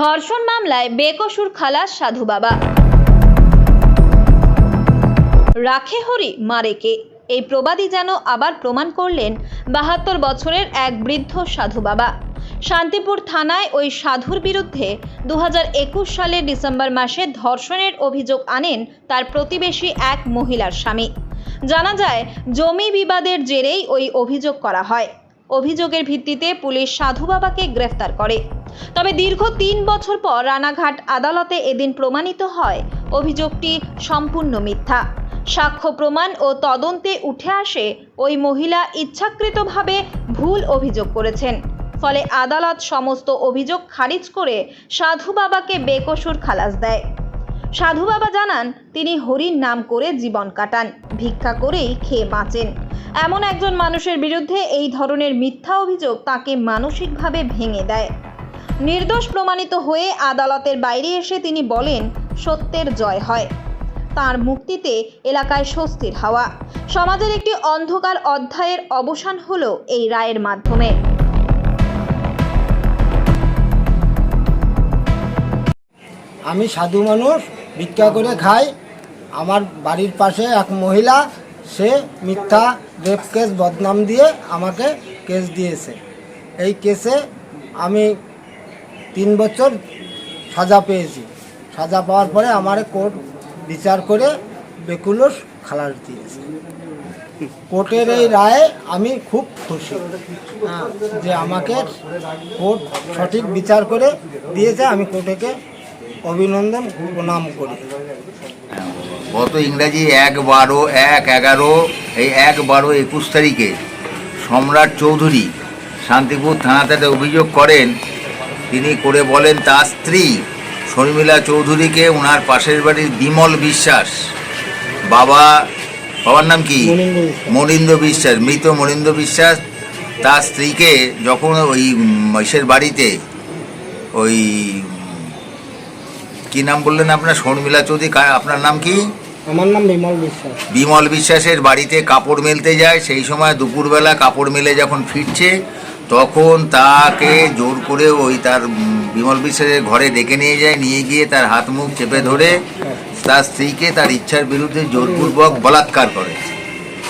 ধর্ষণ মামলায় বেকসুর খালাস সাধু বাবা। রাখে হরি মারেকে। এই প্রবাদী যেন আবার প্রমাণ করলেন বাহাত্তর বছরের এক বৃদ্ধ সাধু বাবা। শান্তিপুর থানায় ওই সাধুর বিরুদ্ধে দু হাজার একুশ সালের ডিসেম্বর মাসে ধর্ষণের অভিযোগ আনেন তার প্রতিবেশী এক মহিলার স্বামী। জানা যায়, জমি বিবাদের জেরেই ওই অভিযোগ করা হয়। অভিযোগের ভিত্তিতে পুলিশ সাধু বাবাকে গ্রেফতার করে। তবে দীর্ঘ তিন বছর পর রানাঘাট আদালতে এদিন প্রমাণিত হয়, অভিযোগটি সম্পূর্ণ মিথ্যা। সাক্ষ্য প্রমাণ ও তদন্তে উঠে আসে ওই মহিলা ইচ্ছাকৃতভাবে ভুল অভিযোগ করেছেন। ফলে আদালত সমস্ত অভিযোগ খারিজ করে সাধু বাবাকে বেকসুর খালাস দেয়। সাধু বাবা জানান, তিনি হরির নাম করে জীবন কাটান, ভিক্ষা করেই খেয়ে বাঁচেন। এমন একজন মানুষের বিরুদ্ধে এই ধরনের মিথ্যা অভিযোগ তাকে মানসিকভাবে ভেঙে দেয়। নির্দোষ প্রমাণিত হয়ে আদালতের বাইরে এসে তিনি বলেন, সত্যের জয় হয়। তার মুক্তিতে এলাকায় স্বস্তির হাওয়া। সমাজের একটি অন্ধকার অধ্যায়ের অবসান হলো এই রায়ের মাধ্যমে। আমি সাধু মানুষ, ভিক্ষা করে খাই। আমার বাড়ির পাশে এক মহিলা সে মিথ্যা রেপ কেস বদনাম দিয়ে আমাকে কেস দিয়েছে। এই কেসে আমি তিন বছর সাজা পেয়েছি। সাজা পাওয়ার পরে আমার কোর্ট বিচার করে বেকুলস খালাস দিয়েছে। কোর্টের এই রায়ে আমি খুব খুশি হ্যাঁ, যে আমাকে কোর্ট সঠিক বিচার করে দিয়েছে। আমি কোর্টেকে অভিনন্দন প্রণাম করি। গত ইংরাজি? এক বারো এক এগারো এই এক বারো একুশ তারিখে। সম্রাট চৌধুরী শান্তিপুর থানাতে অভিযোগ করেন তিনি করে বলেন তার স্ত্রী শর্মিলা চৌধুরীকে ওনার পাশের বাড়ির বিমল বিশ্বাস। বাবা বাবার নাম কি? মনীন্দ্র বিশ্বাস। মৃত মনীন্দ্র বিশ্বাস। তার স্ত্রীকে যখন ওই ইসের বাড়িতে ওই কি নাম বললেন আপনার? শর্মিলা চৌধুরী আপনার নাম কি? আমার নাম বিমল বিশ্বাস বিমল বিশ্বাসের বাড়িতে কাপড় মেলতে যায় সেই সময় দুপুরবেলা কাপড় মেলে যখন ফিরছে তখন তাকে জোর করে ওই তার বিমল বিশ্বাসের ঘরে ডেকে নিয়ে যায় নিয়ে গিয়ে তার হাত মুখ চেপে ধরে তার স্ত্রীকে তার ইচ্ছার বিরুদ্ধে জোরপূর্বক বলাৎকার করে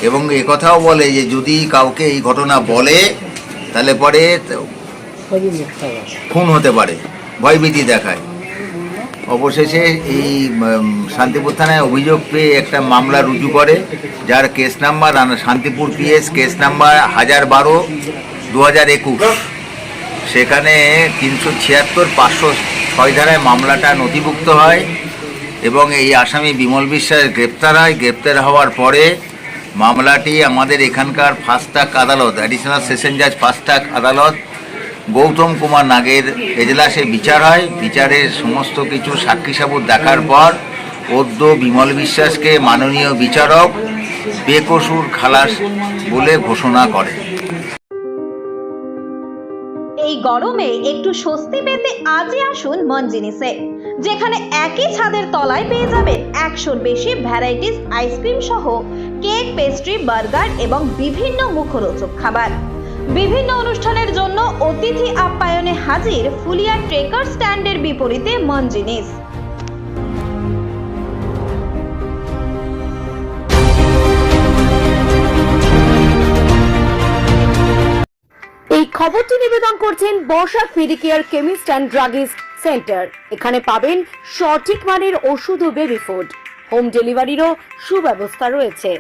এবং কথাও বলে যে যদি কাউকে এই ঘটনা বলে তাহলে পরে। খুন হতে পারে ভয়ভীতি দেখায় অবশেষে এই শান্তিপুর থানায় অভিযোগ পেয়ে একটা মামলা রুজু করে, যার case number Shantipur PS case number হাজার বারো দু হাজার একুশ। সেখানে তিনশো ছিয়াত্তর পাঁচশো ছয় ধারায় মামলাটা নথিভুক্ত হয় এবং এই আসামি বিমল বিশ্বাস গ্রেপ্তার হয়। গ্রেপ্তার হওয়ার পরে মামলাটি আমাদের এখানকার ফাস্টাক আদালত অ্যাডিশনাল সেশন জাজ ফাস্টাক আদালত গৌতম কুমার নাগের এজলাসে বিচার হয়। বিচারের সমস্ত কিছু সাক্ষী সাবুত দেখার পর অদ্য বিমল বিশ্বাসকে মাননীয় বিচারক বেকসুর খালাস বলে ঘোষণা করে। এই গরমে একটু স্বস্তি পেতে আজই আসুন মন যেখানে একই ছাদের তলায় পেয়ে যাবেন একশোর বেশি ভ্যারাইটিস আইসক্রিম সহ কেক, পেস্ট্রি, বার্গার এবং বিভিন্ন মুখরোচক খাবার। বিভিন্ন অনুষ্ঠানের জন্য অতিথি আপ্যায়নে হাজির ফুলিয়া ট্রেকার স্ট্যান্ডের বিপরীতে মন জিনিস এই খবরটি নিবেদন করছেন বর্ষা ফিডিকেয়ার কেমিস্ট অ্যান্ড ড্রাগিস্ট সেন্টার। এখানে পাবেন সঠিক মানের ওষুধ ও বেবি ফুড। হোম ডেলিভারিরও সুব্যবস্থা রয়েছে।